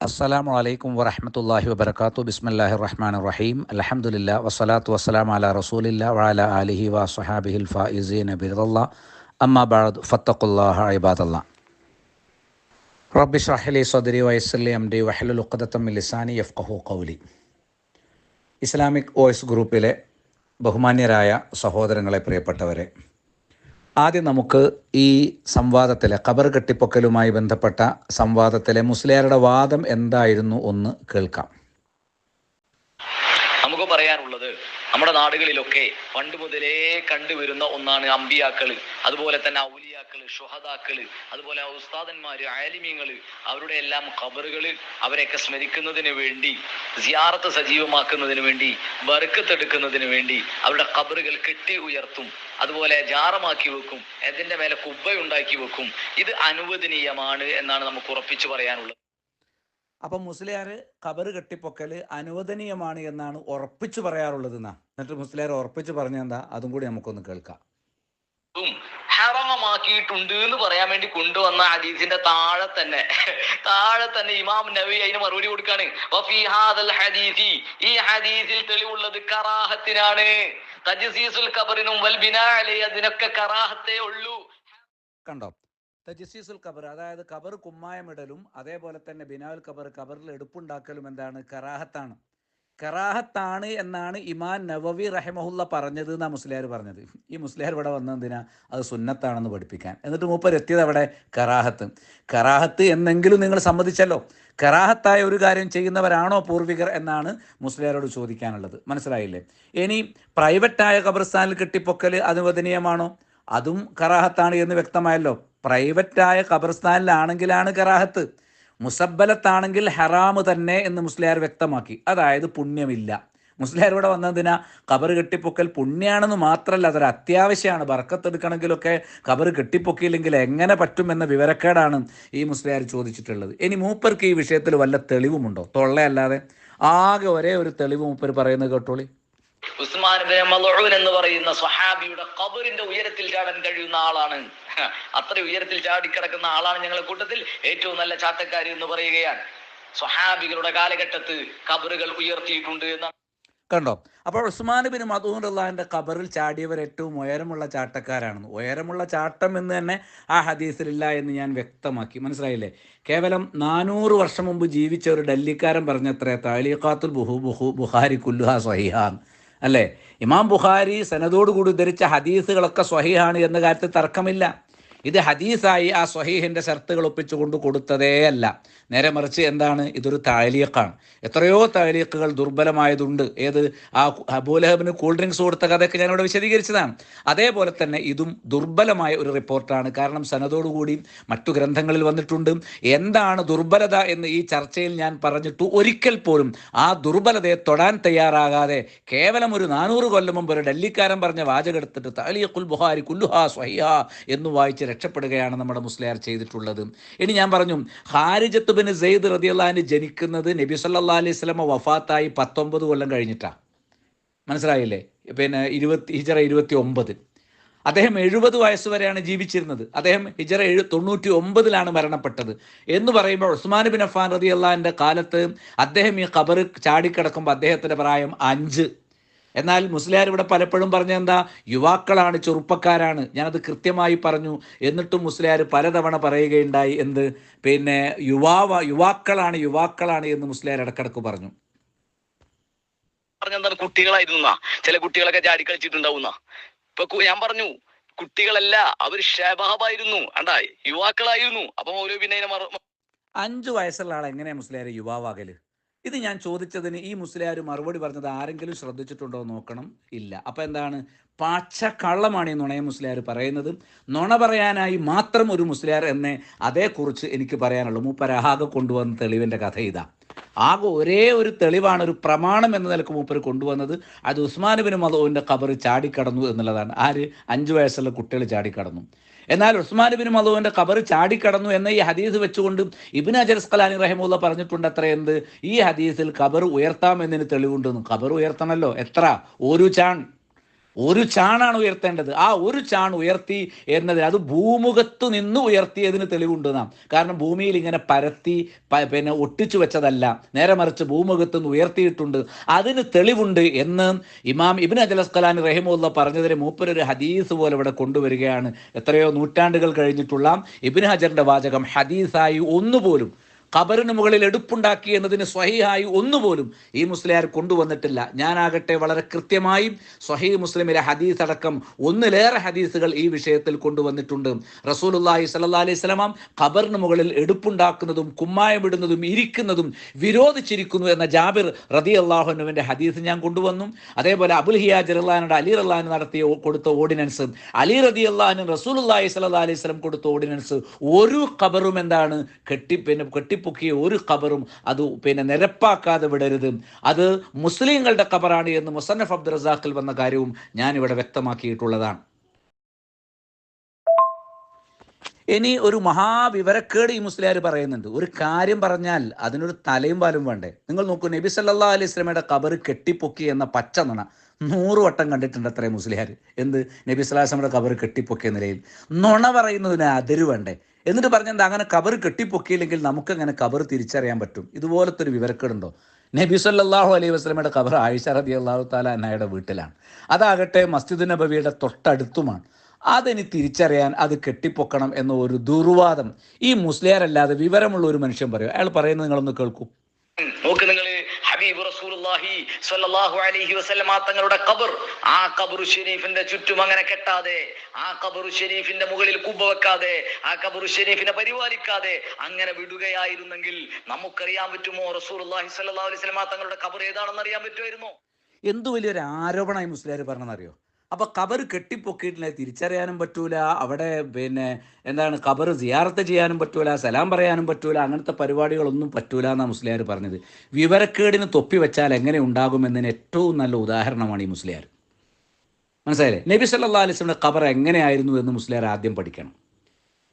അസ്സലാമു അലൈക്കും വറഹമത്തല്ലാഹി വബർക്കാത്തു ബിസ്മില്ലാഹി റഹ്മാൻ റഹീം അലഹമുല്ല വസ്സലാത്തു വസ്സലാം അല റസൂലില്ല വഅല ആലിഹി വ സ്വഹാബിഹിൽ ഫായിസീൻ ബിറല്ല അമ്മാ ബഅദ്. ഫത്തഖുല്ലാഹ ഇബാദല്ല. റബ്ബി ഷ്റഹ്ലി സദരി വയസ്സലി അംരി വഹലുൽ ഉഖദത്തം ലിസാനി യഫ്ഖഹു ഖൗലി. ഇസ്ലാമിക് വോയിസ് ഗ്രൂപ്പിലെ ബഹുമാന്യരായ സഹോദരങ്ങളെ പ്രിയപ്പെട്ടവരെ ആദ്യം നമുക്ക് ഈ സംവാദത്തിലെ ഖബർ കെട്ടിപ്പൊക്കലുമായി ബന്ധപ്പെട്ട സംവാദത്തിലെ മുസ്ലിയാരുടെ വാദം എന്തായിരുന്നു ഒന്ന് കേൾക്കാം. നമുക്ക് പറയാനുള്ളത് നമ്മുടെ നാടുകളിലൊക്കെ പണ്ട് മുതലേ കണ്ടുവരുന്ന ഒന്നാണ് അമ്പിയാക്കൾ അതുപോലെ തന്നെ ഔലിയാക്കൾ ഷുഹദാക്കൾ അതുപോലെ ഉസ്താദന്മാര് ആലിമ്യങ്ങൾ അവരുടെ എല്ലാം ഖബറുകൾ അവരെയൊക്കെ സ്മരിക്കുന്നതിന് വേണ്ടി സിയാറത്ത് സജീവമാക്കുന്നതിന് വേണ്ടി ബറുക്കത്തെടുക്കുന്നതിന് വേണ്ടി അവരുടെ ഖബറുകൾ കെട്ടി ഉയർത്തും. അതുപോലെ ജാറമാക്കി വെക്കും അതിന്റെ മേലെ കുബ്ബയുണ്ടാക്കി വെക്കും. ഇത് അനുവദനീയമാണ് എന്നാണ് നമുക്ക് ഉറപ്പിച്ചു പറയാനുള്ളത്. അപ്പം മുസ്ലിയാർ ഖബർ കെട്ടിപ്പൊക്കൽ അനുവദനീയമാണ് എന്നാണ് ഉറപ്പിച്ചു പറയാറുള്ളത് എന്നാ. എന്നിട്ട് മുസ്ലിയാർ ഉറപ്പിച്ചു പറഞ്ഞ എന്താ? അതും കൂടി നമുക്കൊന്ന് കേൾക്കാം. ഹറമാക്കിയിട്ടുണ്ട് എന്ന് പറയാൻ വേണ്ടി കൊണ്ടുവന്ന ഹദീസിന്റെ താഴെ തന്നെ. താഴെ തന്നെ ഇമാം നബി അതിന് മറുപടി കൊടുക്കാണ്. വഫീ ഹദീസി. ഈ ഹദീസിൽ തെളിവുള്ളത് കറാഹത്തിനാണ്. ഖബറിനും ഉള്ളൂ. കണ്ടോ? തജിസീസുൽ ഖബർ അതായത് ഖബർ കുമ്മായമിടലും അതേപോലെ തന്നെ ബിനാൽ ഖബർ ഖബറിൽ എടുപ്പുണ്ടാക്കലും എന്താണ്? കറാഹത്താണ്. കറാഹത്താണ് എന്നാണ് ഇമാൻ നവവി റഹിമഹുല്ല പറഞ്ഞത് എന്നാ മുസ്ലിയാർ പറഞ്ഞത്. ഈ മുസ്ലിയാർ ഇവിടെ വന്നതിനാ അത് സുന്നത്താണെന്ന് പഠിപ്പിക്കാൻ. എന്നിട്ട് മൂപ്പർ എത്തിയത് അവിടെ കറാഹത്ത്. കറാഹത്ത് എന്നെങ്കിലും നിങ്ങൾ സമ്മതിച്ചല്ലോ. കറാഹത്തായ ഒരു കാര്യം ചെയ്യുന്നവരാണോ പൂർവികർ എന്നാണ് മുസ്ലിയാരോട് ചോദിക്കാനുള്ളത്. മനസ്സിലായില്ലേ? ഇനി പ്രൈവറ്റായ ഖബർസ്ഥാനിൽ കെട്ടിപ്പൊക്കൽ അനുവദനീയമാണോ? അതും കറാഹത്താണ് എന്ന് വ്യക്തമായല്ലോ. പ്രൈവറ്റായ ഖബർസ്ഥാനിലാണെങ്കിലാണ് കറാഹത്ത്. മുസബലത്താണെങ്കിൽ ഹറാമ് തന്നെ എന്ന് മുസ്ലിയാർ വ്യക്തമാക്കി. അതായത് പുണ്യമില്ല. മുസ്ലിയാർ ഇവിടെ വന്നതിനാ കബർ കെട്ടിപ്പൊക്കൽ പുണ്യാണെന്ന് മാത്രമല്ല അതൊരു അത്യാവശ്യമാണ്. ബർക്കത്തെടുക്കണമെങ്കിലൊക്കെ കബർ കെട്ടിപ്പൊക്കിയില്ലെങ്കിൽ എങ്ങനെ പറ്റും എന്ന വിവരക്കേടാണ് ഈ മുസ്ലിയാർ ചോദിച്ചിട്ടുള്ളത്. ഇനി മൂപ്പർക്ക് ഈ വിഷയത്തിൽ വല്ല തെളിവുമുണ്ടോ? തൊള്ളയല്ലാതെ ആകെ ഒരേ ഒരു തെളിവ് മൂപ്പർ പറയുന്നത് കേട്ടോളി. ഉസ്മാൻ മലൂൻ എന്ന് പറയുന്ന സ്വഹാബിയുടെ ഖബറിന്റെ ഉയരത്തിൽ ചാടാൻ കഴിയുന്ന ആളാണ്. അത്ര ഉയരത്തിൽ ചാടിക്കിടക്കുന്ന ആളാണ് ഞങ്ങളുടെ കൂട്ടത്തിൽ. ഏറ്റവും നല്ല ചാത്തക്കാരി എന്ന് പറയുകയാണ്. സ്വഹാബികളുടെ കാലഘട്ടത്ത് കബറുകൾ ഉയർത്തിയിട്ടുണ്ട് എന്നാണ്. കണ്ടോ? അപ്പോൾ ഉസ്മാൻ ബിൻ മധൂർ അള്ളാഹിന്റെ ഖബറിൽ ചാടിയവർ ഏറ്റവും ഉയരമുള്ള ചാട്ടക്കാരാണെന്ന്. ഉയരമുള്ള ചാട്ടം എന്ന് തന്നെ ആ ഹദീസിലില്ല എന്ന് ഞാൻ വ്യക്തമാക്കി. മനസ്സിലായില്ലേ? കേവലം നാനൂറ് വർഷം മുമ്പ് ജീവിച്ച ഒരു ഡൽഹിക്കാരൻ പറഞ്ഞത്രേ താലിഖാത്തുൽ ബുഹു ബുഹു ബുഹാരി കുല്ലുഹ സ്വഹിഹാൻ അല്ലേ? ഇമാം ബുഖാരി സനദോടുകൂടി ധരിച്ച ഹദീസുകളൊക്കെ സ്വഹീഹാണ് എന്ന കാര്യത്തിൽ തർക്കമില്ല. ഇത് ഹദീസായി ആ സ്വഹീഹിന്റെ ഷർത്തുകൾ ഒപ്പിച്ചുകൊണ്ട് കൊടുത്തതേ അല്ല. നേരെ മറിച്ച് എന്താണ്? ഇതൊരു താലീഖാണ് എത്രയോ താലീഖുകൾ ദുർബലമായതുണ്ട്. ഏത്? ആ അബൂലഹബിന് കൂൾ ഡ്രിങ്ക്സ് കൊടുത്ത കഥയൊക്കെ ഞാനിവിടെ വിശദീകരിച്ചതാണ്. അതേപോലെ തന്നെ ഇതും ദുർബലമായ ഒരു റിപ്പോർട്ടാണ്. കാരണം സനതോടുകൂടി മറ്റു ഗ്രന്ഥങ്ങളിൽ വന്നിട്ടുണ്ട്. എന്താണ് ദുർബലത എന്ന് ഈ ചർച്ചയിൽ ഞാൻ പറഞ്ഞിട്ട് ഒരിക്കൽ പോലും ആ ദുർബലതയെ തൊടാൻ തയ്യാറാകാതെ കേവലം ഒരു നാനൂറ് കൊല്ലം മുമ്പ് ഒരു ഡൽഹിക്കാരൻ പറഞ്ഞ വാചകെടുത്തിട്ട് താലീഖുൽ ബുഹാരി കുല്ലുഹാ സ്വഹിഹ എന്ന് വായിച്ച് രക്ഷപ്പെടുകയാണ് നമ്മുടെ മുസ്ലിയാർ ചെയ്തിട്ടുള്ളത്. ഇനി ഞാൻ പറഞ്ഞു ഹാരിജത്ത് ബിൻ സെയ്ദ് റതിയുള്ളഹാന് ജനിക്കുന്നത് നബി സല്ലാ അലൈഹി സ്വലമ വഫാത്തായി പത്തൊമ്പത് കൊല്ലം കഴിഞ്ഞിട്ടാണ് മനസ്സിലായില്ലേ? പിന്നെ ഇരുപത്തി ഹിജറ ഇരുപത്തി ഒമ്പത് അദ്ദേഹം എഴുപത് വയസ്സ് വരെയാണ് ജീവിച്ചിരുന്നത്. അദ്ദേഹം ഹിജറ എഴു തൊണ്ണൂറ്റി ഒമ്പതിലാണ് മരണപ്പെട്ടത്. എന്ന് പറയുമ്പോൾ ഉസ്മാൻ ബിൻ അഫാൻ റതി അള്ളാഹിന്റെ കാലത്ത് അദ്ദേഹം ഈ ഖബർ ചാടിക്കിടക്കുമ്പോൾ അദ്ദേഹത്തിന്റെ പ്രായം അഞ്ച്. എന്നാൽ മുസ്ലിയാർ ഇവിടെ പലപ്പോഴും പറഞ്ഞ എന്താ യുവാക്കളാണ് ചെറുപ്പക്കാരാണ്. ഞാനത് കൃത്യമായി പറഞ്ഞു. എന്നിട്ടും മുസ്ലിയാർ പലതവണ പറയുകയുണ്ടായി. എന്ത്? പിന്നെ യുവാവ യുവാക്കളാണ് യുവാക്കളാണ് എന്ന് മുസ്ലിയാർ ഇടക്കിടക്ക് പറഞ്ഞു. പറഞ്ഞെന്താണ്? കുട്ടികളായിരുന്ന ചില കുട്ടികളൊക്കെ ചാടി കളിച്ചിട്ടുണ്ടാവുന്ന. ഇപ്പൊ ഞാൻ പറഞ്ഞു കുട്ടികളല്ല അവർ ഷബാബായിരുന്നു. അണ്ടാ യുവാക്കളായിരുന്നു. അപ്പൊ പിന്നെ അഞ്ചു അഞ്ച് വയസ്സുള്ള ആൾ എങ്ങനെയാ മുസ്ലിയാരെ യുവാവാകൽ? ഇത് ഞാൻ ചോദിച്ചതിന് ഈ മുസ്ലിയാർ മറുപടി പറഞ്ഞത് ആരെങ്കിലും ശ്രദ്ധിച്ചിട്ടുണ്ടോ നോക്കണം. ഇല്ല. അപ്പം എന്താണ്? പാച്ച കള്ളമാണ് ഈ നുണയ മുസ്ലിയാർ പറയുന്നത്. നുണ പറയാനായി മാത്രം ഒരു മുസ്ലിയാർ എന്നെ അതേക്കുറിച്ച് എനിക്ക് പറയാനുള്ളൂ. മൂപ്പരാകെ കൊണ്ടുവന്ന തെളിവിന്റെ കഥ ഇതാ. ആകെ ഒരേ ഒരു തെളിവാണ് ഒരു പ്രമാണം എന്ന നിലയ്ക്ക് മൂപ്പർ കൊണ്ടുവന്നത്. അത് ഉസ്മാൻ ബിൻ മധുവിന്റെ ഖബർ ചാടിക്കടന്നു എന്നുള്ളതാണ്. ആര്? അഞ്ച് വയസ്സുള്ള കുട്ടികൾ ചാടിക്കടന്നു. എന്നാൽ ഉസ്മാൻ ബിൻ മധുവിന്റെ ഖബർ ചാടിക്കടന്നു എന്ന ഈ ഹദീസ് വെച്ചുകൊണ്ട് ഇബിൻ അജർ സ്കലാനി റഹിമുള്ള പറഞ്ഞിട്ടുണ്ട് അത്ര എന്ത്? ഈ ഹദീസിൽ ഖബർ ഉയർത്താമെന്നതിന് തെളിവുണ്ടെന്ന്. ഖബർ ഉയർത്തണല്ലോ. എത്ര? ഒരു ചാൺ. ഒരു ചാണാണ് ഉയർത്തേണ്ടത്. ആ ഒരു ചാൺ ഉയർത്തി എന്നതിന് അത് ഭൂമുഖത്തു നിന്ന് ഉയർത്തിയതിന് തെളിവുണ്ട് നാം. കാരണം ഭൂമിയിൽ ഇങ്ങനെ പരത്തി പിന്നെ ഒട്ടിച്ചു വെച്ചതല്ല. നേരെ മറിച്ച് ഭൂമുഖത്ത് നിന്ന് ഉയർത്തിയിട്ടുണ്ട്. അതിന് തെളിവുണ്ട് എന്ന് ഇമാം ഇബിൻ അജൽ അസ്കലാൻ റഹിമുല്ല പറഞ്ഞതിന് മൂപ്പരൊരു ഹദീസ് പോലെ ഇവിടെ കൊണ്ടുവരികയാണ്. എത്രയോ നൂറ്റാണ്ടുകൾ കഴിഞ്ഞിട്ടുള്ള ഇബിൻ ഹജറിന്റെ വാചകം ഹദീസായി ഒന്നുപോലും ഖബറിന് മുകളിൽ എടുപ്പുണ്ടാക്കി എന്നതിന് സ്വഹിയായി ഒന്നുപോലും ഈ മുസ്ലിയാർ കൊണ്ടുവന്നിട്ടില്ല. ഞാനാകട്ടെ വളരെ കൃത്യമായും സ്വഹീ മുസ്ലിമിലെ ഹദീസ് അടക്കം ഒന്നിലേറെ ഹദീസുകൾ ഈ വിഷയത്തിൽ കൊണ്ടുവന്നിട്ടുണ്ട്. റസൂലുല്ലാഹി സല്ലാ അലൈഹി സ്വലാം ഖബറിന് മുകളിൽ എടുപ്പുണ്ടാക്കുന്നതും കുമ്മായമിടുന്നതും ഇരിക്കുന്നതും വിരോധിച്ചിരിക്കുന്നു എന്ന ജാബിർ റതി അള്ളാഹുനുവിന്റെ ഹദീസ് ഞാൻ കൊണ്ടുവന്നു. അതേപോലെ അബുൽ ഹിയാജ് അള്ളഹാനുടെ അലി അള്ളഹാൻ നടത്തിയ കൊടുത്ത ഓർഡിനൻസ് അലി റതി അള്ളഹാനും റസൂലുല്ലാഹി സല്ലാ അലൈഹി സ്വലം കൊടുത്ത ഓർഡിനൻസ് ഒരു ഖബറും എന്താണ് കെട്ടി പിന്നെ കെട്ടിപ്പൊക്കിയ ഒരു ഖബറും അത് പിന്നെ നിരപ്പാക്കാതെ വിടരുത്. അത് മുസ്ലിങ്ങളുടെ ഖബറാണ് എന്ന് മുസന്നഫ് അബ്ദുൽ റസാഖിൽ വന്ന കാര്യവും ഞാനിവിടെ വ്യക്തമാക്കിയിട്ടുള്ളതാണ്. ഇനി ഒരു മഹാവിവരക്കേട് ഈ മുസ്ലിയാർ പറയുന്നുണ്ട്. ഒരു കാര്യം പറഞ്ഞാൽ അതിനൊരു തലയും പാലും വേണ്ടേ? നിങ്ങൾ നോക്കൂ നബി സല്ലാ അലൈഹി സ്വലമയുടെ കബർ കെട്ടിപ്പൊക്കി എന്ന പച്ച നുണ നൂറ് വട്ടം കണ്ടിട്ടുണ്ട് അത്രയും മുസ്ലിയാർ എന്ത്? നബി സ്വലാസ്ലമയുടെ കബർ കെട്ടിപ്പൊക്കിയ നിലയിൽ. നുണ പറയുന്നതിന് അതിര് വേണ്ടേ? എന്നിട്ട് പറഞ്ഞെന്താ അങ്ങനെ കബർ കെട്ടിപ്പൊക്കിയില്ലെങ്കിൽ നമുക്ക് അങ്ങനെ കബർ തിരിച്ചറിയാൻ പറ്റും. ഇതുപോലത്തെ ഒരു വിവരക്കേടുണ്ടോ? നബി സല്ലല്ലാഹു അലൈഹി വസ്ലമയുടെ കബർ ആയിഷ റബി അള്ളാഹു താല വീട്ടിലാണ്. അതാകട്ടെ മസ്ജിദ് നബവിയുടെ തൊട്ടടുത്തുമാണ്. അതിനി തിരിച്ചറിയാൻ അത് കെട്ടിപ്പൊക്കണം എന്ന ഒരു ദുർവാദം ഈ മുസ്ലിയാരല്ലാതെ വിവരമുള്ള ഒരു മനുഷ്യൻ പറയും. അയാൾ പറയുന്നത് നിങ്ങളൊന്ന് കേൾക്കൂ. നോക്ക് നിങ്ങൾ റസൂലുള്ളാഹി സ്വല്ലല്ലാഹു അലൈഹി വസല്ലമ തങ്ങളുടെ ഖബർ. ആ ഖബറു ഷരീഫിന്റെ ചുറ്റും അങ്ങനെ കെട്ടാതെ ആ ഖബറു ഷരീഫിന്റെ മുകളിൽ കുബ്ബ വെക്കാതെ ആ ഖബറു ഷരീഫിനെ പരിപാലിക്കാതെ അങ്ങനെ വിടുകയായിരുന്നെങ്കിൽ നമുക്കറിയാൻ പറ്റുമോ റസൂലുള്ളാഹി സ്വല്ലല്ലാഹു അലൈഹി വസല്ലമ തങ്ങളുടെ ഖബർ ഏതാണെന്ന് അറിയാൻ പറ്റുമായിരുന്നോ? എന്തു വലിയൊരു ആരോപണമായി മുസ്ലിയാർ പറഞ്ഞതെന്നറിയോ? അപ്പൊ കബർ കെട്ടിപ്പൊക്കിയിട്ടില്ല. തിരിച്ചറിയാനും പറ്റൂല. അവിടെ പിന്നെ എന്താണ് കബർ സിയാറത്ത് ചെയ്യാനും പറ്റൂല സലാം പറയാനും പറ്റൂല അങ്ങനത്തെ പരിപാടികളൊന്നും പറ്റൂല എന്നാണ് മുസ്ലിയാർ പറഞ്ഞത്. വിവരക്കേടിന് തൊപ്പി വെച്ചാൽ എങ്ങനെ ഉണ്ടാകുമെന്നതിന് ഏറ്റവും നല്ല ഉദാഹരണമാണ് ഈ മുസ്ലിയാർ മനസ്സിലായില്ലേ? നബി സല്ലാ അലിസ്ലിന്റെ ഖബർ എങ്ങനെയായിരുന്നു എന്ന് മുസ്ലിയാർ ആദ്യം പഠിക്കണം.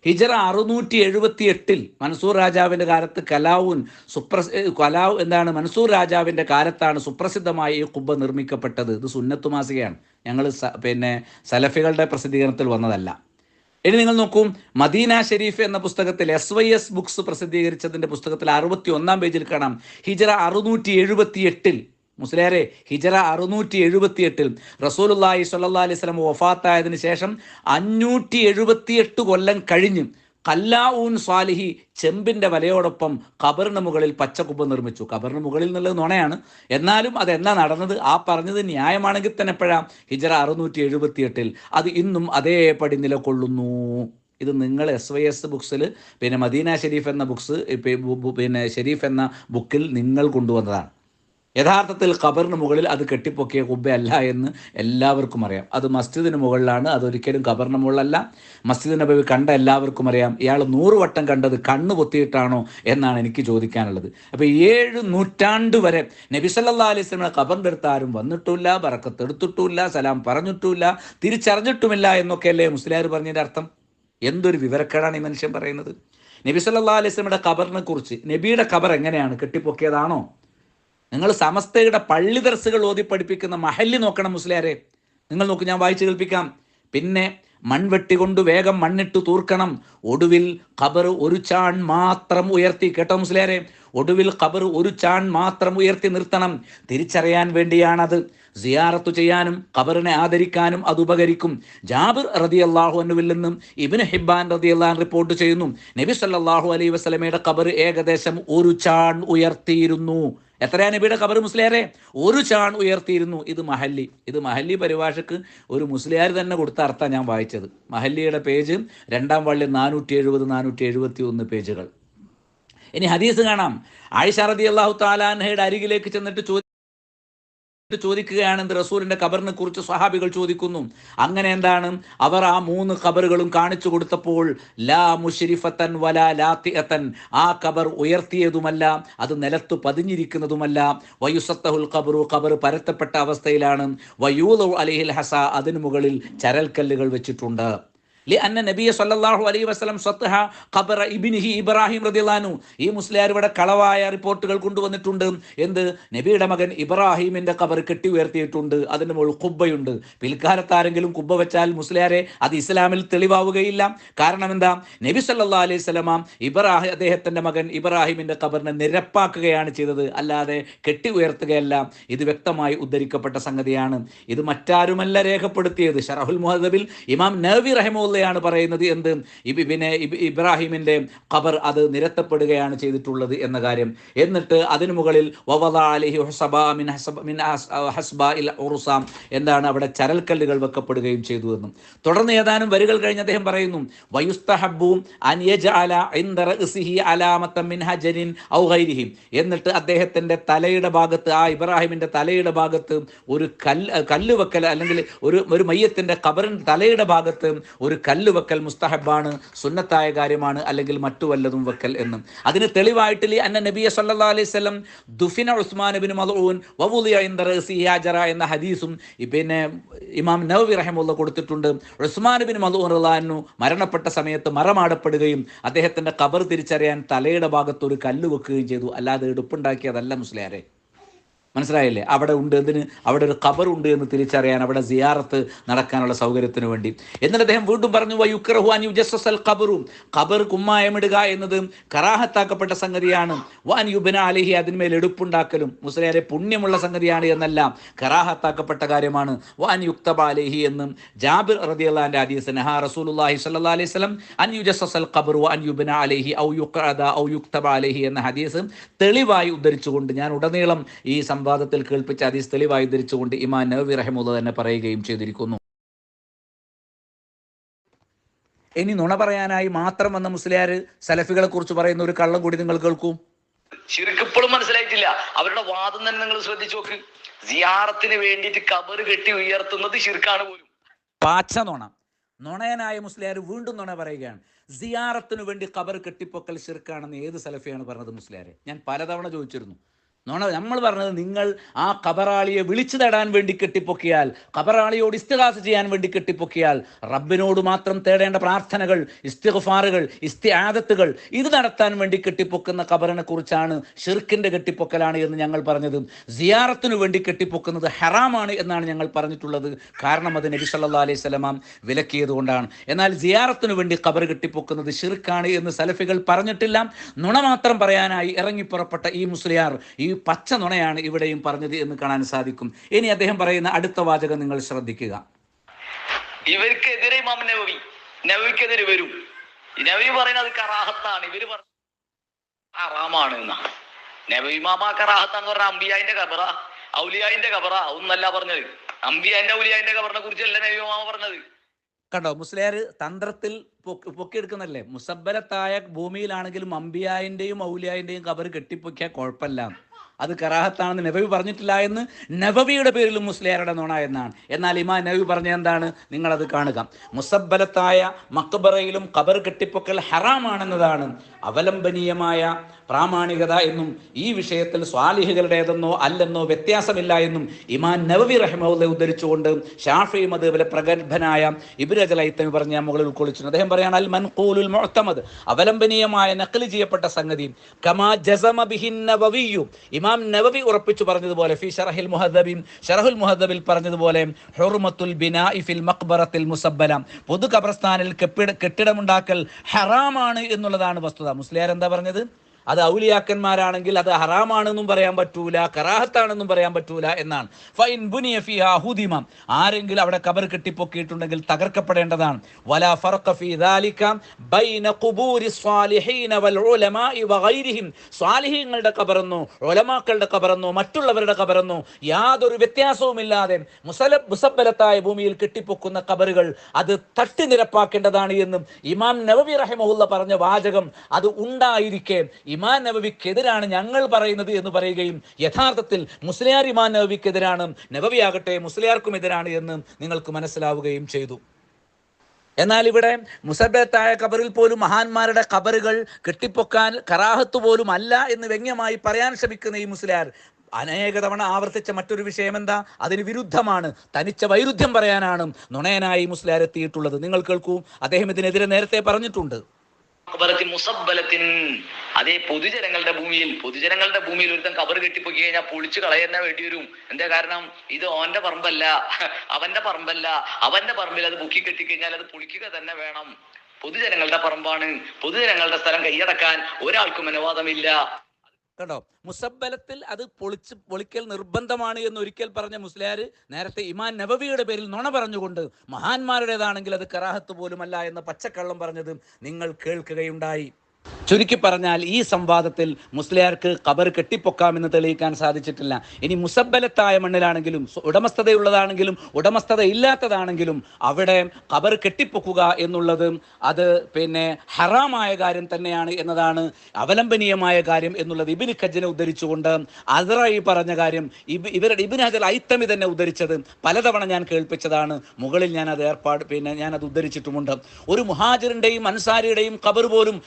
ഹിജറ അറുന്നൂറ്റി എഴുപത്തി എട്ടിൽ മൻസൂർ രാജാവിന്റെ കാലത്ത് കലാവുൻ സുപ്ര കലാവ് എന്താണ്? മൻസൂർ രാജാവിന്റെ കാലത്താണ് സുപ്രസിദ്ധമായ ഈ കുബ്ബ നിർമ്മിക്കപ്പെട്ടത്. ഇത് സുന്നത്തു മാസികയാണ്. ഞങ്ങൾ പിന്നെ സലഫികളുടെ പ്രസിദ്ധീകരണത്തിൽ വന്നതല്ല. ഇനി നിങ്ങൾ നോക്കൂ മദീന ഷെരീഫ് എന്ന പുസ്തകത്തിൽ എസ് വൈ എസ് ബുക്സ് പ്രസിദ്ധീകരിച്ചതിന്റെ പുസ്തകത്തിൽ അറുപത്തി ഒന്നാം പേജിൽ കാണാം. ഹിജറ അറുന്നൂറ്റി എഴുപത്തി എട്ടിൽ മുസ്ലിയാരെ ഹിജറ അറുന്നൂറ്റി എഴുപത്തി എട്ടിൽ റസൂലുല്ലാഹി സല്ലാ അലൈഹി സ്വലം വഫാത്തായതിനു ശേഷം അഞ്ഞൂറ്റി എഴുപത്തിയെട്ട് കൊല്ലം കഴിഞ്ഞ് കല്ലാഊൻ സ്വാലിഹി ചെമ്പിന്റെ വലയോടൊപ്പം ഖബറിന് മുകളിൽ പച്ചക്കുപ്പ് നിർമ്മിച്ചു. ഖബറിന് മുകളിൽ എന്നുള്ളത് നുണയാണ്. എന്നാലും അതെന്നാ നടന്നത്? ആ പറഞ്ഞത് ന്യായമാണെങ്കിൽ തന്നെ എപ്പോഴാ? ഹിജറ അറുന്നൂറ്റി എഴുപത്തി എട്ടിൽ അത് ഇന്നും അതേപടി നിലകൊള്ളുന്നു. ഇത് നിങ്ങൾ എസ് വൈ എസ് ബുക്സിൽ പിന്നെ മദീന ഷെരീഫ് എന്ന ബുക്സ് പിന്നെ ഷെരീഫ് എന്ന ബുക്കിൽ നിങ്ങൾ കൊണ്ടുവന്നതാണ്. യഥാർത്ഥത്തിൽ ഖബറിന് മുകളിൽ അത് കെട്ടിപ്പൊക്കിയ കുബ്ബയല്ല എന്ന് എല്ലാവർക്കും അറിയാം. അത് മസ്ജിദിന് മുകളിലാണ് അതൊരിക്കലും ഖബറിന് മുകളിലല്ല. മസ്ജിദ് പോയി കണ്ട എല്ലാവർക്കും അറിയാം ഇയാൾ നൂറ് വട്ടം കണ്ടത് കണ്ണ് പൊത്തിയിട്ടാണോ എന്നാണ് എനിക്ക് ചോദിക്കാനുള്ളത്. അപ്പോൾ ഏഴ് നൂറ്റാണ്ട് വരെ നബി സല്ലാ അലൈഹി സ്വലമിനെ ഖബറിന്റെ അടുത്ത് ആരും വന്നിട്ടില്ല ബറക്കത്ത് എടുത്തിട്ടില്ല സലാം പറഞ്ഞിട്ടുമില്ല തിരിച്ചറിഞ്ഞിട്ടുമില്ല എന്നൊക്കെയല്ലേ മുസ്ലിയാർ പറഞ്ഞതിന്റെ അർത്ഥം? എന്തൊരു വിവരക്കേടാണ് ഈ മനുഷ്യൻ പറയുന്നത്? നബി സല്ലാ അലൈഹി സ്വലമിയുടെ ഖബറിനെ കുറിച്ച് നബിയുടെ ഖബർ എങ്ങനെയാണ്? കെട്ടിപ്പൊക്കിയതാണോ? നിങ്ങൾ സമസ്തയുടെ പള്ളി ദർസുകൾ ഓതി പഠിപ്പിക്കുന്ന മഹല്ലി നോക്കണം മുസ്ലിയാരെ. നിങ്ങൾ നോക്ക് ഞാൻ വായിച്ചു കേൾപ്പിക്കാം. പിന്നെ മൺവെട്ടി കൊണ്ട് വേഗം മണ്ണിട്ട് തൂർക്കണം. ഒടുവിൽ ഖബർ ഒരു ചാൺ മാത്രം ഉയർത്തി. കേട്ടോ മുസ്ലിയാരെ? ഒടുവിൽ ഖബർ ഒരു ചാൺ മാത്രം ഉയർത്തി നിർത്തണം. തിരിച്ചറിയാൻ വേണ്ടിയാണത്. സിയാറത്തു ചെയ്യാനും ഖബറിനെ ആദരിക്കാനും അത് ഉപകരിക്കും. ജാബിർ റതി അള്ളാഹു അനുവിൽ നിന്നും ഇബിന് ഹിബാൻ റതി അള്ളഹാൻ റിപ്പോർട്ട് ചെയ്യുന്നു. നബി സല്ലാഹു അലൈ വസ്ലമയുടെ ഖബർ ഏകദേശം ഒരു ചാൺ ഉയർത്തിയിരുന്നു. എത്രയാ നബിയുടെ ഖബർ മുസ്ലിയാരെ? ഒരു ചാൺ ഉയർത്തിയിരുന്നു. ഇത് മഹല്ലി. ഇത് മഹല്ലി പരിഭാഷക്ക് ഒരു മുസ്ലിയാർ തന്നെ കൊടുത്ത അർത്ഥം ഞാൻ വായിച്ചത്. മഹല്ലിയുടെ പേജ് രണ്ടാം വള്ളി നാനൂറ്റി എഴുപത് നാനൂറ്റി എഴുപത്തി ഒന്ന് പേജുകൾ. ഇനി ഹദീസ് കാണാം. ആയിഷ റതി അള്ളാഹു താലാൻഹയുടെ അരികിലേക്ക് ചെന്നിട്ട് ചോദി ചോദിക്കുകയാണ് റസൂലിന്റെ ഖബറിനെ കുറിച്ച് സ്വഹാബികൾ ചോദിക്കുന്നു. അങ്ങനെ എന്താണ്? അവർ ആ മൂന്ന് ഖബറുകളും കാണിച്ചു കൊടുത്തപ്പോൾ ലാ മുഷരിഫത്തൻ വല ലാത്തിയത്തൻ ആ ഖബർ ഉയർത്തിയതുമല്ല അത് നിലത്ത് പതിഞ്ഞിരിക്കുന്നതുമല്ല. വയുസത്തഹുൽ ഖബറു ഖബർ പരത്തപ്പെട്ട അവസ്ഥയിലാണ്. വയൂദ് അലിഹിൽ ഹസ അതിനു മുകളിൽ ചരൽക്കല്ലുകൾ വെച്ചിട്ടുണ്ട്. അന്ന നബിയ സല്ലല്ലാഹു അലൈഹി വസല്ലം സ്വത്തഹ ഖബറ ഇബിനിഹി ഇബ്രാഹിം റളിയല്ലാഹു ഈ മുസ്ലിയാർ ഇവിടെ കളവായ റിപ്പോർട്ടുകൾ കൊണ്ടുവന്നിട്ടുണ്ട്. എന്ത്? നബിയുടെ മകൻ ഇബ്രാഹിമിന്റെ ഖബർ കെട്ടി ഉയർത്തിയിട്ടുണ്ട്. അതിന് മുകളിൽ കുബ്ബയുണ്ട്. പിൽക്കാലത്ത് ആരെങ്കിലും കുബ്ബ വെച്ചാൽ മുസ്ലിയാരെ അത് ഇസ്ലാമിൽ തെളിവാവുകയില്ല. കാരണം എന്താ? നബി സല്ലാ അലൈഹി സ്വലാം ഇബ്രാഹിം അദ്ദേഹത്തിന്റെ മകൻ ഇബ്രാഹിമിന്റെ ഖബറിനെ നിരപ്പാക്കുകയാണ് ചെയ്തത്. അല്ലാതെ കെട്ടി ഉയർത്തുകയല്ല. ഇത് വ്യക്തമായി ഉദ്ധരിക്കപ്പെട്ട സംഗതിയാണ്. ഇത് മറ്റാരുമല്ല രേഖപ്പെടുത്തിയത്. ഷറഹുൽ മുഹദബിൽ ഇമാം നബി റഹിമുള്ളയാണ് പറയുന്നത് എന്ത്? പിന്നെ ഇബ്രാഹിമിന്റെ ഖബർ അത് നിരത്തപ്പെടുകയാണ് ചെയ്തിട്ടുള്ളത് എന്ന കാര്യം. എന്നിട്ട് അതിനു മുകളിൽ ഹുസബ മിൻ എന്താണ് അവിടെ ചരൽക്കല്ലുകൾ വെക്കപ്പെടുകയും ചെയ്തു എന്നും. തുടർന്ന് ഏതാനും വരികൾ കഴിഞ്ഞ് അദ്ദേഹം പറയുന്നു എന്നിട്ട് അദ്ദേഹത്തിന്റെ തലയുടെ ഭാഗത്ത് ആ ഇബ്രാഹിമിന്റെ തലയുടെ ഭാഗത്ത് ഒരു കല്ല് കല്ല് വെക്കൽ അല്ലെങ്കിൽ ഒരു ഒരു മയ്യത്തിന്റെ കബറിൻ തലയുടെ ഭാഗത്ത് ഒരു കല്ല് വെക്കൽ മുസ്തഹബാണ് സുന്നത്തായ കാര്യമാണ് അല്ലെങ്കിൽ മറ്റു വല്ലതും വെക്കൽ എന്നും. അതിന് തെളിവായിട്ട് ലി അന്ന നബിയ സല്ലാ അലൈഹി സ്വലം ദുഫിന ഉസ്മാൻ ബിൻ മദൂൻ വവുലിയറ എന്ന ഹദീസും പിന്നെ ഇമാം നവബി റഹമുള്ള കൊടുത്തിട്ടുണ്ട്. ഉസ്മാൻ ബിൻ റളിയല്ലാഹു മരണപ്പെട്ട സമയത്ത് മറമാടപ്പെടുകയും അദ്ദേഹത്തിന്റെ കബർ തിരിച്ചറിയാൻ തലയുടെ ഭാഗത്ത് ഒരു കല്ല് വെക്കുകയും ചെയ്തു. അല്ലാതെ എടുപ്പുണ്ടാക്കിയതല്ല മുസ്ലിയാരെ. മനസ്സിലായില്ലേ? അവിടെ ഉണ്ട് എന്തിന്? അവിടെ ഒരു ഖബർ ഉണ്ട് എന്ന് തിരിച്ചറിയാൻ അവിടെ സിയാറത്ത് നടക്കാനുള്ള സൗകര്യത്തിന് വേണ്ടി. എന്നിട്ട് അദ്ദേഹം വീണ്ടും പറഞ്ഞു വയുക്രഹു അൻ യുജസ്സൽ ഖബറും. ഖബർ കുമ്മായമിടുക എന്നത് കറാഹത്താക്കപ്പെട്ട സംഗതിയാണ്. വാൻ യുബന അലിഹി അതിന്മേൽ എടുപ്പുണ്ടാക്കലും മുസ്ലിയാരെ പുണ്യമുള്ള സംഗതിയാണ് എന്നല്ല കറാഹത്താക്കപ്പെട്ട കാര്യമാണ്. വാൻ യുക്തബ അലിഹി എന്നും ജാബിർ റദിയല്ലാന്റെ ഹദീസ് നഹാ റസൂലുള്ളാഹി സ്വല്ലല്ലാഹി അലൈഹി വസല്ലം അൻ യുജസ്സൽ ഖബറു അൻ യുബന അലൈഹി ഔ യുഖഅദ ഔ യുക്തബ അലൈഹി എന്ന ഹദീസ് തെളിവായി ഉദ്ധരിച്ചുകൊണ്ട് ഞാൻ ഉടനീളം ഈ സംവാദത്തിൽ കേൾപ്പിച്ച അതീസ് തെളിവായി ധരിച്ചുകൊണ്ട് ഇമാൻ നവി റഹിമുള്ള തന്നെ പറയുകയും ചെയ്തിരിക്കുന്നു. ഇനി നുണ പറയാനായി മാത്രം വന്ന മുസ്ലിയാർ സലഫികളെ കുറിച്ച് പറയുന്ന ഒരു കള്ളം കൂടി നിങ്ങൾ കേൾക്കും. ശിർക്ക് ഇപ്പോഴും മനസ്സിലായിട്ടില്ല. അവരുടെ വാദം തന്നെ നിങ്ങൾ ശ്രദ്ധിച്ചു നോക്ക്. സിയാറത്തിന് വേണ്ടിയിട്ട് കബർ കെട്ടി ഉയർത്തുന്നത് ശിർക്കാണ് പോലും. പാച്ച നുണ. നുണയനായ മുസ്ലിയാർ വീണ്ടും നുണ പറയുകയാണ്. സിയാറത്തിനു വേണ്ടി കബർ കെട്ടിപ്പൊക്കൽ ശിർക്കാണെന്ന് ഏത് സലഫിയാണ് പറഞ്ഞത് മുസ്ലിയാരെ? ഞാൻ പലതവണ ചോദിച്ചിരുന്നു. നുണ നമ്മൾ പറഞ്ഞത് നിങ്ങൾ ആ കബറാളിയെ വിളിച്ചു തേടാൻ വേണ്ടി കെട്ടിപ്പൊക്കിയാൽ കബറാളിയോട് ഇസ്തിഹാസ ചെയ്യാൻ വേണ്ടി കെട്ടിപ്പൊക്കിയാൽ റബ്ബിനോട് മാത്രം തേടേണ്ട പ്രാർത്ഥനകൾ ഇസ്തിഗ്ഫാറുകൾ ഇസ്തിആദത്തുകൾ ഇത് നടത്താൻ വേണ്ടി കെട്ടിപ്പൊക്കുന്ന കബറിനെ കുറിച്ചാണ് ഷിർക്കിന്റെ കെട്ടിപ്പൊക്കലാണ് എന്ന് ഞങ്ങൾ പറഞ്ഞത്. സിയാറത്തിനു വേണ്ടി കെട്ടിപ്പൊക്കുന്നത് ഹറാമാണ് എന്നാണ് ഞങ്ങൾ പറഞ്ഞിട്ടുള്ളത്. കാരണം അത് നബി സല്ലാ അലൈഹി സ്വലമാം വിലക്കിയത് കൊണ്ടാണ് എന്നാൽ സിയാറത്തിനു വേണ്ടി കബർ കെട്ടിപ്പൊക്കുന്നത് ഷിർക്കാണ് എന്ന് സലഫികൾ പറഞ്ഞിട്ടില്ല. നുണ മാത്രം പറയാനായി ഇറങ്ങിപ്പുറപ്പെട്ട ഈ മുസ്ലിയാർ ഈ പച്ച നുണയാണ് ഇവിടെയും പറഞ്ഞത് എന്ന് കാണാൻ സാധിക്കും. ഇനി അദ്ദേഹം പറയുന്ന അടുത്ത വാചകം നിങ്ങൾ ശ്രദ്ധിക്കുക. ഇവർക്കെതിരെ ഇമാം നബവി നബവിക്കെതിരെ വരും. നബി പറയുന്നത് കറാഹത്താണ്. ഇവർ പറഞ്ഞു ഹറാമാണ് എന്നാണ് നബി മാമ കറാഹത്താന്ന് പറഞ്ഞ അമ്പിയായിന്റെ കബറ ഔലിയായിന്റെ കബറ ഒന്നല്ല പറഞ്ഞത്. അമ്പിയായിന്റെ ഔലിയായിന്റെ കബറിനെ കുറിച്ചല്ല നബി മാമ പറഞ്ഞത്. കണ്ടോ മുസ്ലിയാർ തന്ത്രത്തിൽ പൊക്കി- പൊക്കിയെടുക്കുന്നല്ലേ? മുസബലത്തായ ഭൂമിയിലാണെങ്കിലും അമ്പിയായിന്റെയും ഔലിയായിന്റെയും കബർ കെട്ടിപ്പൊക്കിയാൽ കുഴപ്പമില്ല. അത് കറാഹത്താണെന്ന് നബവി പറഞ്ഞിട്ടില്ല എന്ന് നബവിയുടെ പേരിലും മുസ്ലിയാരുടെ നോണ എന്നാണ്. എന്നാൽ ഇമാ നബി പറഞ്ഞ എന്താണ്? നിങ്ങളത് കാണുക. മുസബലത്തായ മക്ബറയിലും ഖബർ കെട്ടിപ്പൊക്കൽ ഹറാമാണെന്നതാണ് അവലംബനീയമായ പ്രാമാണികത എന്നും ഈ വിഷയത്തിൽ സ്വാലിഹികളുടേതെന്നോ അല്ലെന്നോ വ്യത്യാസമില്ല എന്നും ഇമാൻ നബവി റഹ്മുള്ള ഉദ്ധരിച്ചുകൊണ്ട് ഷാഫിയും അതേപോലെ പ്രഗത്ഭനായ ഇബ്രജലൈത്തമി പറഞ്ഞ മുകളിൽ ഉൾക്കൊള്ളിച്ചു അദ്ദേഹം പറയാണ് അൽ മൻകൂലുൽ മുഹത്തമദ് അവലംബനീയമായ നക്കൽ ചെയ്യപ്പെട്ട സംഗതി കമാ ജസമ നബവിയു ഇമാം നവബി ഉറപ്പിച്ചു പറഞ്ഞതുപോലെ ഫി ഷറഹിൽ മുഹദ്ദബിൻ ഷറഹുൽ മുഹദ്ദബിൽ പറഞ്ഞതുപോലെ ഹുർമത്തുൽ ബിനാ ഫിൽ മക്ബറത്തിൽ മുസബ്ബല പൊതു ഖബർസ്ഥാനിൽ കെപ്പിട കെട്ടിടമുണ്ടാക്കൽ ഹറാമാണ് എന്നുള്ളതാണ് വസ്തുത. മുസ്ലിയാർ എന്താ പറഞ്ഞത്? അത് ഔലിയാക്കന്മാരാണെങ്കിൽ അത് ഹറാമാണെന്നും പറയാൻ പറ്റൂല കറാഹത്താണെന്നും പറയാൻ പറ്റൂല എന്നാണ്. ഫൈൻ ബുനിയ ആരെങ്കിലും അവിടെ കബർ കെട്ടിപ്പൊക്കിയിട്ടുണ്ടെങ്കിൽ തകർക്കപ്പെടേണ്ടതാണ്. വലാ ഫർഖ ഫി ബൈന വൽ വഗൈരിഹിം സ്വാലിഹീങ്ങളുടെ കബറെന്നോ ഉലമാക്കളുടെ കബറെന്നോ മറ്റുള്ളവരുടെ കബറെന്നോ യാതൊരു വ്യത്യാസവുമില്ലാതെ മുസല മുസബലത്തായ ഭൂമിയിൽ കെട്ടിപ്പൊക്കുന്ന കബറുകൾ അത് തട്ടി നിരപ്പാക്കേണ്ടതാണ് എന്നും ഇമാം നവബി റഹിമഹുല്ല പറഞ്ഞ വാചകം അത് ഉണ്ടായിരിക്കെ. ഇമാൻ നബവിക്കെതിരാണ് ഞങ്ങൾ പറയുന്നത് എന്ന് പറയുകയും യഥാർത്ഥത്തിൽ മുസ്ലിയാർ ഇമാൻ നബവിക്കെതിരാണ് നബവിയാകട്ടെ മുസ്ലിയാർക്കും എതിരാണ് എന്ന് നിങ്ങൾക്ക് മനസ്സിലാവുകയും ചെയ്തു. എന്നാൽ ഇവിടെ മുസബത്തായ കബറിൽ പോലും മഹാന്മാരുടെ കബറുകൾ കെട്ടിപ്പൊക്കാൻ കറാഹത്ത് പോലും അല്ല എന്ന് വ്യംഗ്യമായി പറയാൻ ശ്രമിക്കുന്ന ഈ മുസ്ലിയാർ അനേക തവണ ആവർത്തിച്ച മറ്റൊരു വിഷയം എന്താ? അതിന് വിരുദ്ധമാണ്. തനിച്ച വൈരുദ്ധ്യം പറയാനാണ് നുണയനായി മുസ്ലിയാർ എത്തിയിട്ടുള്ളത്. നിങ്ങൾ കേൾക്കൂ. അദ്ദേഹം ഇതിനെതിരെ നേരത്തെ പറഞ്ഞിട്ടുണ്ട്. അതേ പൊതുജനങ്ങളുടെ ഭൂമിയിൽ പൊതുജനങ്ങളുടെ ഭൂമിയിൽ ഒരുത്തൻ കബർ കെട്ടിപ്പോയി കഴിഞ്ഞാൽ പൊളിച്ചു കളയുന്ന വേണ്ടി വരും എന്താ കാരണം? ഇത് ഓന്റെ പറമ്പല്ല. അവന്റെ പറമ്പല്ല. അവന്റെ പറമ്പിൽ അത് പൊക്കി കെട്ടിക്കഴിഞ്ഞാൽ അത് പൊളിക്കുക തന്നെ വേണം. പൊതുജനങ്ങളുടെ പറമ്പാണ്. പൊതുജനങ്ങളുടെ സ്ഥലം കൈയടക്കാൻ ഒരാൾക്കും അനുവാദമില്ല. കണ്ടോ? മുസബലത്തിൽ അത് പൊളിച്ച് പൊളിക്കൽ നിർബന്ധമാണ് എന്ന് ഒരിക്കൽ പറഞ്ഞ മുസ്ലിയാർ നേരത്തെ ഇമാൻ നബവിയുടെ പേരിൽ നുണ പറഞ്ഞുകൊണ്ട് മഹാന്മാരുടേതാണെങ്കിൽ അത് കറാഹത്ത് പോലുമല്ല എന്ന പച്ചക്കള്ളം പറഞ്ഞത് നിങ്ങൾ കേൾക്കുകയുണ്ടായി. ചുരുക്കി പറഞ്ഞാൽ ഈ സംവാദത്തിൽ മുസ്ലിയാർക്ക് ഖബർ കെട്ടിപ്പൊക്കാമെന്ന് തെളിയിക്കാൻ സാധിച്ചിട്ടില്ല. ഇനി മുസബലത്തായ മണ്ണിലാണെങ്കിലും ഉടമസ്ഥതയുള്ളതാണെങ്കിലും ഉടമസ്ഥത ഇല്ലാത്തതാണെങ്കിലും അവിടെ ഖബർ കെട്ടിപ്പൊക്കുക എന്നുള്ളത് അത് പിന്നെ ഹറാമായ കാര്യം തന്നെയാണ് എന്നതാണ് അവലംബനീയമായ കാര്യം എന്നുള്ളത് ഇബിന് ഖജ്ജിനെ ഉദ്ധരിച്ചുകൊണ്ട് അസറ ഈ പറഞ്ഞ കാര്യം ഇവരുടെ ഇബിന് ഹജൽ ഐത്തമി തന്നെ ഉദ്ധരിച്ചത് പലതവണ ഞാൻ കേൾപ്പിച്ചതാണ്. മുകളിൽ ഞാൻ അത് ഏർപ്പാട് പിന്നെ ഞാൻ അത് ഉദ്ധരിച്ചിട്ടുമുണ്ട്. ഒരു മുഹാജിറിന്റെയും അൻസാരിയുടെയും ഖബർ പോലും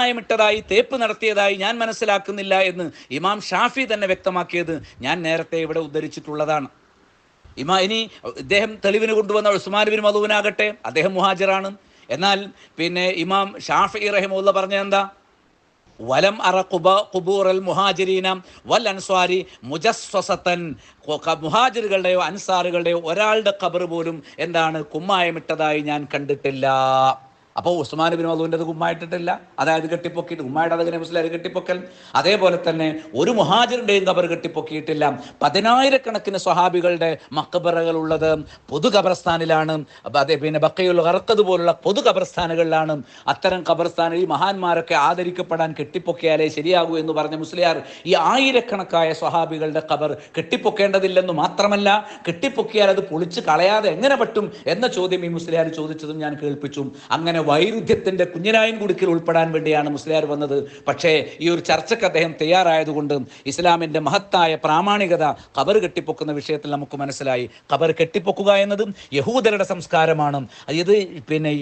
കുമ്മായമിട്ടതായി തേപ്പ് നടത്തിയതായി ഞാൻ മനസ്സിലാക്കുന്നില്ല എന്ന് ഇമാം ഷാഫി തന്നെ വ്യക്തമാക്കിയത് ഞാൻ നേരത്തെ ഇവിടെ ഉദ്ധരിച്ചിട്ടുള്ളതാണ്. ഇമാ ഇനി ഇദ്ദേഹം തെളിവിന് കൊണ്ടുവന്ന ഉസ്മാൻ ബിൻ മധുവിനാകട്ടെ അദ്ദേഹം മുഹാജിറാണ്. എന്നാൽ പിന്നെ ഇമാം ഷാഫി റഹിമുള്ള പറഞ്ഞത് എന്താ? വലം അറ കുബ കുബൂറൽ മുഹാജിരീന വൽ അൻസ്വാരി മുജസ്വസത്തൻ മുഹാജിറുകളുടെയോ അൻസാറുകളുടെയോ ഒരാളുടെ ഖബർ പോലും എന്താണ് കുമ്മായമിട്ടതായി ഞാൻ കണ്ടിട്ടില്ല. അപ്പോൾ ഉസ്മാൻ ബിൻ മധുവിന്റെ ഗുമ്മായിട്ടിട്ടില്ല അതായത് കെട്ടിപ്പൊക്കിയിട്ട് ഉമ്മായിട്ട് അതങ്ങനെ മുസ്ലിം കെട്ടിപ്പൊക്കൽ. അതേപോലെ തന്നെ ഒരു മുഹാജിറിന്റെയും കബർ കെട്ടിപ്പൊക്കിയിട്ടില്ല. പതിനായിരക്കണക്കിന് സ്വഹാബികളുടെ മക്കബറകൾ ഉള്ളത് പൊതു കബർസ്ഥാനിലാണ് അതെ അതേ പിന്നെ ബക്കയുള്ള കറക്കത് പോലുള്ള പൊതു കബർസ്ഥാനുകളിലാണ് അത്തരം ഖബർസ്ഥാനിൽ ഈ മഹാന്മാരൊക്കെ ആദരിക്കപ്പെടാൻ കെട്ടിപ്പൊക്കിയാലേ ശരിയാകൂ എന്ന് പറഞ്ഞ മുസ്ലിയാർ ഈ ആയിരക്കണക്കായ സ്വഹാബികളുടെ കബർ കെട്ടിപ്പൊക്കേണ്ടതില്ലെന്ന് മാത്രമല്ല കെട്ടിപ്പൊക്കിയാൽ അത് പൊളിച്ച് കളയാതെ എങ്ങനെ പറ്റും എന്ന ചോദ്യം ഈ മുസ്ലിയാർ ചോദിച്ചതും ഞാൻ കേൾപ്പിച്ചു. അങ്ങനെ വൈരുദ്ധ്യത്തിന്റെ കുഞ്ഞിനായും കുടുക്കിൽ ഉൾപ്പെടാൻ വേണ്ടിയാണ് മുസ്ലിയാർ വന്നത്. പക്ഷേ ഈ ഒരു ചർച്ചയ്ക്ക് അദ്ദേഹം തയ്യാറായതുകൊണ്ട് ഇസ്ലാമിന്റെ മഹത്തായ പ്രാമാണികത ഖബർ കെട്ടിപ്പൊക്കുന്ന വിഷയത്തിൽ നമുക്ക് മനസ്സിലായി. ഖബർ കെട്ടിപ്പൊക്കുക എന്നതും യഹൂദരുടെ സംസ്കാരമാണ്. ഇത് പിന്നെ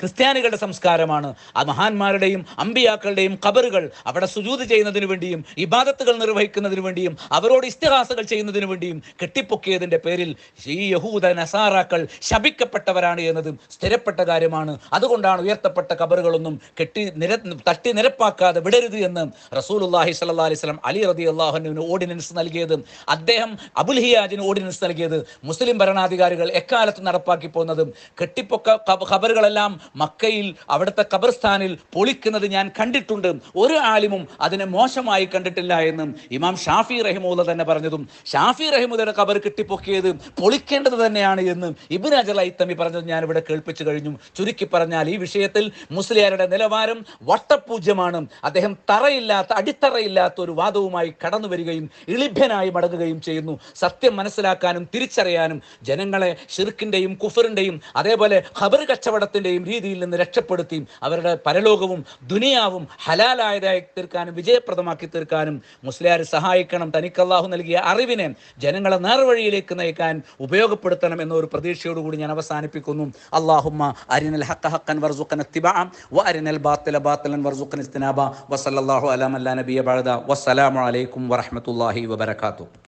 ക്രിസ്ത്യാനികളുടെ സംസ്കാരമാണ്. ആ മഹാന്മാരുടെയും അമ്പിയാക്കളുടെയും ഖബറുകൾ അവിടെ സുജൂത് ചെയ്യുന്നതിന് വേണ്ടിയും ഇബാദത്തുകൾ നിർവഹിക്കുന്നതിന് വേണ്ടിയും അവരോട് ഇസ്തിഹാസകൾ ചെയ്യുന്നതിന് വേണ്ടിയും കെട്ടിപ്പൊക്കിയതിന്റെ പേരിൽ ഈ യഹൂദ നസാറാക്കൾ ശപിക്കപ്പെട്ടവരാണ് എന്നതും സ്ഥിരപ്പെട്ട കാര്യമാണ്. അതുകൊണ്ടാണ് ഉയർത്തപ്പെട്ട കബറുകളൊന്നും കെട്ടി നിര തട്ടി നിരപ്പാക്കാതെ വിടരുത് എന്ന് റസൂലുല്ലാഹി സല്ലാ അലൈഹി സ്വലം അലി റതി അള്ളാഹുനുവിന് ഓർഡിനൻസ് നൽകിയത്. അദ്ദേഹം അബുൽ ഹിയാജിന് ഓർഡിനൻസ് നൽകിയത്. മുസ്ലിം ഭരണാധികാരികൾ എക്കാലത്ത് നടപ്പാക്കി പോകുന്നതും കെട്ടിപ്പൊക്ക കബറുകളെല്ലാം മക്കയിൽ അവിടുത്തെ ഖബർസ്ഥാനിൽ പൊളിക്കുന്നത് ഞാൻ കണ്ടിട്ടുണ്ട്. ഒരു ആലിമും അതിനെ മോശമായി കണ്ടിട്ടില്ല എന്നും ഇമാം ഷാഫി റഹിമൂല തന്നെ പറഞ്ഞതും ഷാഫി റഹിമുദയുടെ കബർ കെട്ടിപ്പൊക്കിയത് പൊളിക്കേണ്ടത് തന്നെയാണ് എന്നും ഇബിൻ അജൽ പറഞ്ഞത് ഞാൻ ഇവിടെ കേൾപ്പിച്ചു കഴിഞ്ഞു. ചുരുക്കി പറഞ്ഞാൽ ഈ വിഷയത്തിൽ മുസ്ലിയാരുടെ നിലവാരം വട്ടപൂജ്യമാണ്. അദ്ദേഹം തറയില്ലാത്ത അടിത്തറയില്ലാത്ത ഒരു വാദവുമായി കടന്നു വരികയും ഇളിഭ്യനായി മടങ്ങുകയും ചെയ്യുന്നു. സത്യം മനസ്സിലാക്കാനും തിരിച്ചറിയാനും ജനങ്ങളെ ഷിർക്കിന്റെയും കുഫറിന്റെയും അതേപോലെ ഖബർ കച്ചവടത്തിന്റെയും രീതിയിൽ നിന്ന് രക്ഷപ്പെടുത്തിയും അവരുടെ പരലോകവും ദുനിയാവും ഹലാലായതായി തീർക്കാനും വിജയപ്രദമാക്കി തീർക്കാനും മുസ്ലിയാർ സഹായിക്കണം. തനിക്ക് അള്ളാഹു നൽകിയ അറിവിനെ ജനങ്ങളെ നേർവഴിയിലേക്ക് നയിക്കാൻ ഉപയോഗപ്പെടുത്തണം എന്നൊരു പ്രതീക്ഷയോടുകൂടി ഞാൻ അവസാനിപ്പിക്കുന്നു. അള്ളാഹുമ്മ അരിനൽ ഹക്ക ഹക്കൻ وارزقنا اتباعه وأرنا الباطل باطلا وارزقنا اجتنابه. وصلى الله على من لا نبي بعده. والسلام عليكم ورحمة الله وبركاته.